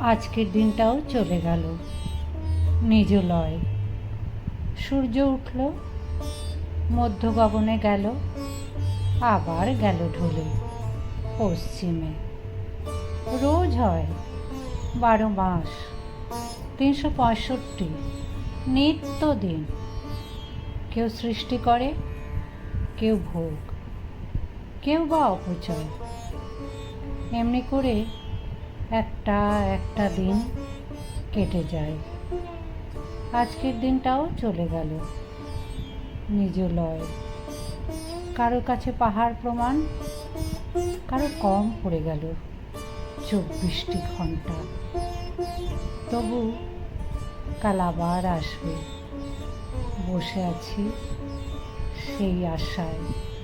আজকের দিনটাও চলে গেল। নিজ লয়। সূর্য উঠল, মধ্য গগনে গেল, আবার গেল ঢলে পশ্চিমে। রোজ হয় বারো মাস, তিনশো পঁয়ষট্টি নিত্য দিন। কেউ সৃষ্টি করে, কেউ ভোগ, কেউ বা অপচয়। এমনি করে একটা একটা দিন কেটে যায়। আজকের দিনটাও চলে গেল। নিজ লয়। কারও কাছে পাহাড় প্রমাণ কারও কম পড়ে গেল চব্বিশটি ঘণ্টা। তবু কাল আবার আসবে। বসে আছি সেই আশায়।